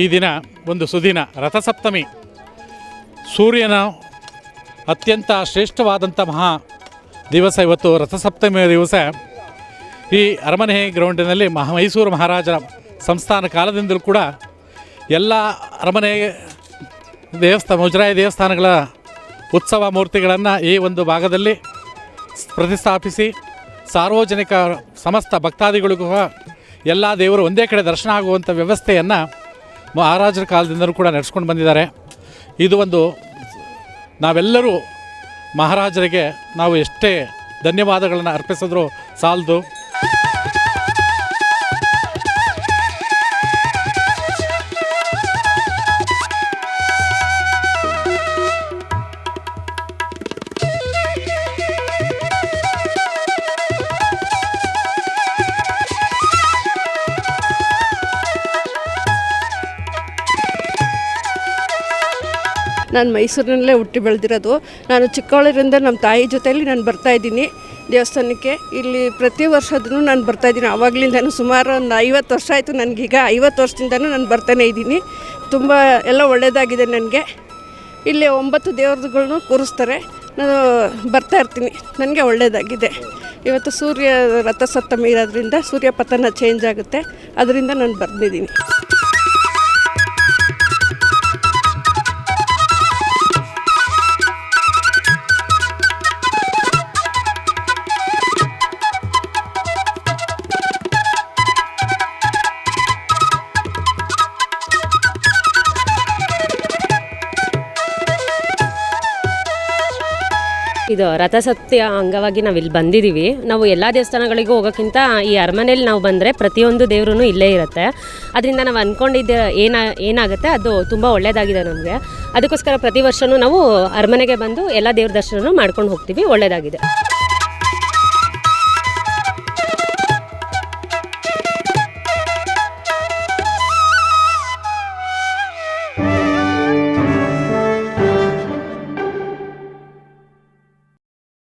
ಈ ದಿನ ಒಂದು ಸುದಿನ ರಥಸಪ್ತಮಿ. ಸೂರ್ಯನ ಅತ್ಯಂತ ಶ್ರೇಷ್ಠವಾದಂಥ ಮಹಾ ದಿವಸ ಇವತ್ತು ರಥಸಪ್ತಮಿಯ ದಿವಸ. ಈ ಅರಮನೆ ಗ್ರೌಂಡಿನಲ್ಲಿ ಮಹಾ ಮೈಸೂರು ಮಹಾರಾಜರ ಸಂಸ್ಥಾನ ಕಾಲದಿಂದಲೂ ಕೂಡ ಎಲ್ಲ ಅರಮನೆ ದೇವಸ್ಥಾನ, ಮುಜರಾಯಿ ದೇವಸ್ಥಾನಗಳ ಉತ್ಸವ ಮೂರ್ತಿಗಳನ್ನು ಈ ಒಂದು ಭಾಗದಲ್ಲಿ ಪ್ರತಿಷ್ಠಾಪಿಸಿ ಸಾರ್ವಜನಿಕ ಸಮಸ್ತ ಭಕ್ತಾದಿಗಳಿಗೂ ಎಲ್ಲ ದೇವರು ಒಂದೇ ಕಡೆ ದರ್ಶನ ಆಗುವಂಥ ವ್ಯವಸ್ಥೆಯನ್ನು ಮಹಾರಾಜರ ಕಾಲದಿಂದಲೂ ಕೂಡ ನಡೆಸ್ಕೊಂಡು ಬಂದಿದ್ದಾರೆ. ಇದು ಒಂದು ನಾವೆಲ್ಲರೂ ಮಹಾರಾಜರಿಗೆ ನಾವು ಎಷ್ಟೇ ಧನ್ಯವಾದಗಳನ್ನು ಅರ್ಪಿಸಿದ್ರೂ ಸಾಲದು. ನಾನು ಮೈಸೂರಿನಲ್ಲೇ ಹುಟ್ಟಿ ಬೆಳೆದಿರೋದು. ನಾನು ಚಿಕ್ಕವಳರಿಂದ ನಮ್ಮ ತಾಯಿ ಜೊತೆಯಲ್ಲಿ ನಾನು ಬರ್ತಾಯಿದ್ದೀನಿ ದೇವಸ್ಥಾನಕ್ಕೆ. ಇಲ್ಲಿ ಪ್ರತಿ ವರ್ಷದೂ ನಾನು ಬರ್ತಾಯಿದ್ದೀನಿ ಆವಾಗಲಿಂದನೂ ಸುಮಾರು ಒಂದು ಐವತ್ತು ವರ್ಷ ಆಯಿತು ನನಗೀಗ ಐವತ್ತು ವರ್ಷದಿಂದನೂ ನಾನು ಬರ್ತಾನೆ ಇದ್ದೀನಿ. ತುಂಬ ಎಲ್ಲ ಒಳ್ಳೆಯದಾಗಿದೆ ನನಗೆ. ಇಲ್ಲಿ ಒಂಬತ್ತು ದೇವ್ರಗಳನ್ನು ಕೂರಿಸ್ತಾರೆ. ನಾನು ಬರ್ತಾ ಇರ್ತೀನಿ. ನನಗೆ ಒಳ್ಳೆಯದಾಗಿದೆ ಇವತ್ತು ಸೂರ್ಯ ರಥಸಪ್ತಮಿ ಇರೋದ್ರಿಂದ ಸೂರ್ಯ ಪತನ ಚೇಂಜ್ ಆಗುತ್ತೆ. ಅದರಿಂದ ನಾನು ಬಂದಿದ್ದೀನಿ ಇದು ರಥಸತ್ಯ ಅಂಗವಾಗಿ ನಾವು ಇಲ್ಲಿ ಬಂದಿದ್ದೀವಿ. ನಾವು ಎಲ್ಲ ದೇವಸ್ಥಾನಗಳಿಗೂ ಹೋಗೋಕ್ಕಿಂತ ಈ ಅರಮನೆಯಲ್ಲಿ ನಾವು ಬಂದರೆ ಪ್ರತಿಯೊಂದು ದೇವ್ರೂ ಇಲ್ಲೇ ಇರುತ್ತೆ. ಅದರಿಂದ ನಾವು ಅಂದ್ಕೊಂಡಿದ್ದ ಏನ, ಏನಾಗುತ್ತೆ ಅದು ತುಂಬ ಒಳ್ಳೆಯದಾಗಿದೆ ನಮಗೆ. ಅದಕ್ಕೋಸ್ಕರ ಪ್ರತಿ ವರ್ಷವೂ ನಾವು ಅರಮನೆಗೆ ಬಂದು ಎಲ್ಲ ದೇವ್ರ ದರ್ಶನವೂ ಮಾಡ್ಕೊಂಡು ಹೋಗ್ತೀವಿ. ಒಳ್ಳೆಯದಾಗಿದೆ